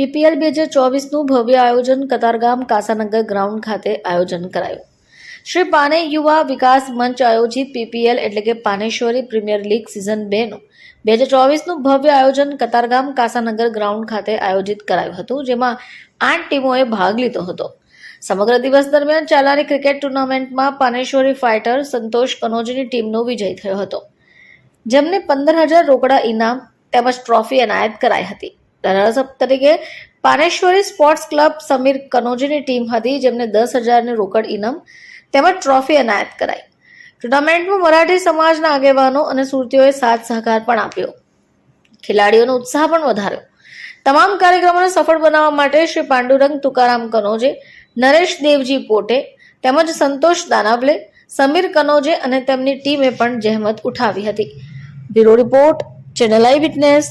PPL બે હજાર ચોવીસનું ભવ્ય આયોજન કતારગામ કાસાનગર ગ્રાઉન્ડ ખાતે આયોજન કરાયું. શ્રી પાને યુવા વિકાસ મંચ આયોજિત પીપીએલ એટલે કે પાનેશ્વરી પ્રીમિયર લીગ સિઝન બેનું બે હજાર ચોવીસનું ભવ્ય આયોજન કતારગામ કાસાનગર ગ્રાઉન્ડ ખાતે આયોજિત કરાયું હતું, જેમાં આઠ ટીમોએ ભાગ લીધો હતો. સમગ્ર દિવસ દરમિયાન ચાલારી ક્રિકેટ ટુર્નામેન્ટમાં પાનેશ્વરી ફાઇટર સંતોષ કનોજની ટીમનો વિજય થયો હતો. જેમને પંદર હજાર રોકડા ઇનામ તેમજ ટ્રોફી એનાયત કરાઈ હતી. રનર્સઅપ તરીકે પાનેશ્વરી સ્પોર્ટ્સ ક્લબ સમીર કનોજીની ટીમ હતી, જેમને દસ હજારની રોકડ ઇનામ તેમજ ટ્રોફી એનાયત કરાઈ. ટુર્નામેન્ટમાં મરાઠી સમાજના આગેવાનો અને સુરતીઓએ સાથ સહકાર પણ આપ્યો. ખેલાડીઓનો ઉત્સાહ પણ વધાર્યો. તમામ કાર્યક્રમોને સફળ બનાવવા માટે શ્રી પાંડુરંગ તુકારામ કનોજે, નરેશ દેવજી પોટે તેમજ સંતોષ દાનાવલે, સમીર કનોજે અને તેમની ટીમે પણ જહેમત ઉઠાવી હતી. Bureau report, channel I witness.